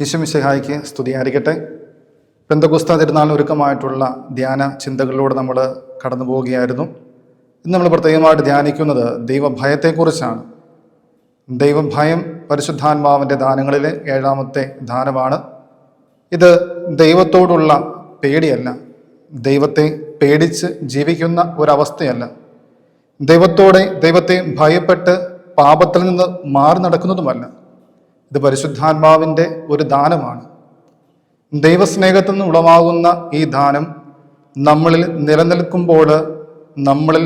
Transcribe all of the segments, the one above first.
ഈശ്വമിശഹായിക്ക് സ്തുതിയായിരിക്കട്ടെ പെന്തകുസ്ത തിരുനാൾ ഒരുക്കമായിട്ടുള്ള ധ്യാന ചിന്തകളിലൂടെ നമ്മൾ കടന്നു പോവുകയായിരുന്നു. ഇന്ന് നമ്മൾ പ്രത്യേകമായിട്ട് ധ്യാനിക്കുന്നത് ദൈവഭയത്തെക്കുറിച്ചാണ്. ദൈവഭയം പരിശുദ്ധാത്മാവിന്റെ ദാനങ്ങളിലെ ഏഴാമത്തെ ദാനമാണ്. ഇത് ദൈവത്തോടുള്ള പേടിയല്ല. ദൈവത്തെ പേടിച്ച് ജീവിക്കുന്ന ഒരവസ്ഥയല്ല. ദൈവത്തോടെ ദൈവത്തെ ഭയപ്പെട്ട് പാപത്തിൽ നിന്ന് മാറി നടക്കുന്നതുമല്ല. ഇത് പരിശുദ്ധാത്മാവിന്റെ ഒരു ദാനമാണ്. ദൈവസ്നേഹത്തിൽ നിന്ന് ഉളവാകുന്ന ഈ ദാനം നമ്മളിൽ നിലനിൽക്കുമ്പോൾ നമ്മളിൽ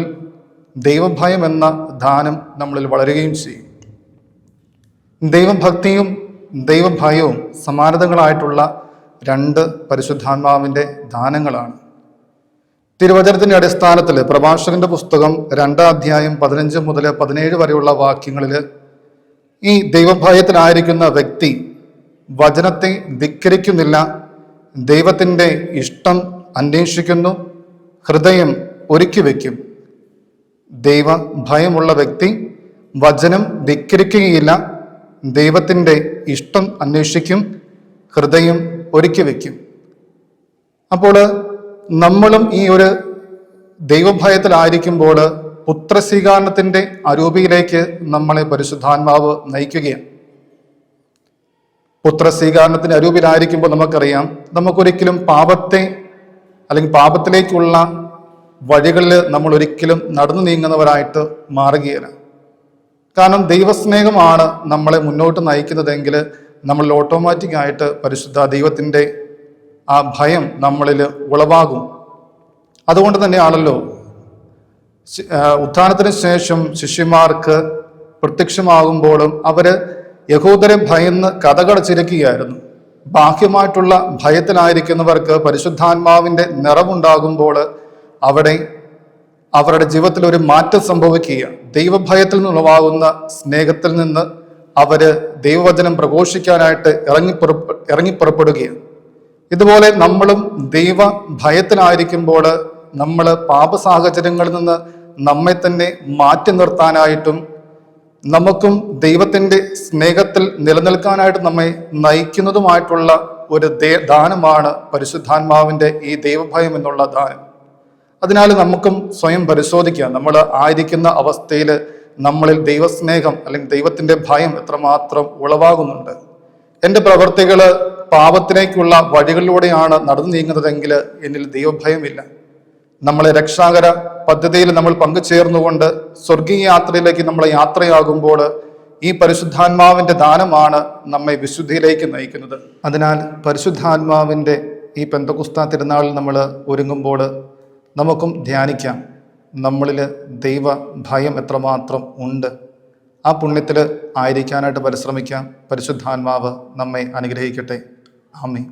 ദൈവഭയം എന്ന ദാനം നമ്മളിൽ വളരുകയും ചെയ്യും. ദൈവഭക്തിയും ദൈവഭയവും സമാനതകളായിട്ടുള്ള രണ്ട് പരിശുദ്ധാത്മാവിന്റെ ദാനങ്ങളാണ്. തിരുവചനത്തിന്റെ അടിസ്ഥാനത്തിൽ പ്രഭാഷകന്റെ പുസ്തകം രണ്ടാം അധ്യായം പതിനഞ്ച് മുതൽ പതിനേഴ് വരെയുള്ള വാക്യങ്ങളിൽ ഈ ദൈവഭയത്തിലായിരിക്കുന്ന വ്യക്തി വചനത്തെ ധിക്കരിക്കുന്നില്ല. ദൈവത്തിന്റെ ഇഷ്ടം അന്വേഷിക്കുന്നു. ഹൃദയം ഒരുക്കി വയ്ക്കും. ദൈവ ഭയമുള്ള വ്യക്തി വചനം ധിക്കരിക്കുകയില്ല. ദൈവത്തിന്റെ ഇഷ്ടം അന്വേഷിക്കും. ഹൃദയം ഒരുക്കി വയ്ക്കും. അപ്പോൾ നമ്മളും ഈ ഒരു ദൈവഭയത്തിലായിരിക്കുമ്പോൾ പുത്രസ്വീകരണത്തിന്റെ അരൂപിയിലേക്ക് നമ്മളെ പരിശുദ്ധാത്മാവ് നയിക്കുകയാണ്. പുത്രസ്വീകരണത്തിന്റെ അരൂപിലായിരിക്കുമ്പോൾ നമുക്കറിയാം നമുക്കൊരിക്കലും പാപത്തെ അല്ലെങ്കിൽ പാപത്തിലേക്കുള്ള വഴികളിൽ നമ്മൾ ഒരിക്കലും നടന്നു നീങ്ങുന്നവരായിട്ട് മാറുകയില്ല. കാരണം ദൈവസ്നേഹമാണ് നമ്മളെ മുന്നോട്ട് നയിക്കുന്നതെങ്കിൽ നമ്മൾ ഓട്ടോമാറ്റിക് ആയിട്ട് പരിശുദ്ധ ദൈവത്തിന്റെ ആ ഭയം നമ്മളിൽ ഉളവാകും. അതുകൊണ്ട് തന്നെയാണല്ലോ ഉത്ഥാനത്തിന് ശേഷം ശിഷ്യന്മാർക്ക് പ്രത്യക്ഷമാകുമ്പോഴും അവർ യഹൂദരെ ഭയന്ന് കഥകടച്ചിരിക്കുകയായിരുന്നു. ബാഹ്യമായിട്ടുള്ള ഭയത്തിലായിരിക്കുന്നവർക്ക് പരിശുദ്ധാത്മാവിന്റെ നിറവുണ്ടാകുമ്പോൾ അവിടെ അവരുടെ ജീവിതത്തിൽ ഒരു മാറ്റം സംഭവിക്കുകയാണ്. ദൈവഭയത്തിൽ നിന്നുളവാകുന്ന സ്നേഹത്തിൽ നിന്ന് അവർ ദൈവവചനം പ്രഘോഷിക്കാനായിട്ട് ഇറങ്ങിപ്പുറ ഇറങ്ങിപ്പുറപ്പെടുകയാണ് ഇതുപോലെ നമ്മളും ദൈവ ഭയത്തിലായിരിക്കുമ്പോൾ നമ്മൾ പാപ സാഹചര്യങ്ങളിൽ നിന്ന് നമ്മെ തന്നെ മാറ്റി നിർത്താനായിട്ടും നമുക്കും ദൈവത്തിന്റെ സ്നേഹത്തിൽ നിലനിൽക്കാനായിട്ട് നമ്മെ നയിക്കുന്നതുമായിട്ടുള്ള ഒരു ദേ- ദാനമാണ് പരിശുദ്ധാത്മാവിന്റെ ഈ ദൈവഭയം എന്നുള്ള ദാനം. അതിനാൽ നമുക്കും സ്വയം പരിശോധിക്കാം നമ്മൾ ആയിരിക്കുന്ന അവസ്ഥയിൽ നമ്മളിൽ ദൈവസ്നേഹം അല്ലെങ്കിൽ ദൈവത്തിന്റെ ഭയം എത്രമാത്രം ഉളവാകുന്നുണ്ട്. എന്റെ പ്രവൃത്തികൾ പാപത്തിലേക്കുള്ള വഴികളിലൂടെയാണ് നടന്നു നീങ്ങുന്നതെങ്കിൽ എന്നിൽ ദൈവഭയമില്ല. നമ്മളെ രക്ഷാകര പദ്ധതിയിൽ നമ്മൾ പങ്കുചേർന്നുകൊണ്ട് സ്വർഗീയ യാത്രയിലേക്ക് നമ്മൾ യാത്രയാകുമ്പോൾ ഈ പരിശുദ്ധാത്മാവിന്റെ ദാനമാണ് നമ്മെ വിശുദ്ധിയിലേക്ക് നയിക്കുന്നത്. അതിനാൽ പരിശുദ്ധാത്മാവിന്റെ ഈ പെന്തകുസ്ത തിരുനാളിൽ നമ്മൾ ഒരുങ്ങുമ്പോൾ നമുക്കും ധ്യാനിക്കാം. നമ്മളിൽ ദൈവ ഭയം എത്രമാത്രം ഉണ്ട്. ആ പുണ്യത്തിൽ ആയിരിക്കാനായിട്ട് പരിശ്രമിക്കാം. പരിശുദ്ധാത്മാവ് നമ്മെ അനുഗ്രഹിക്കട്ടെ. ആമേ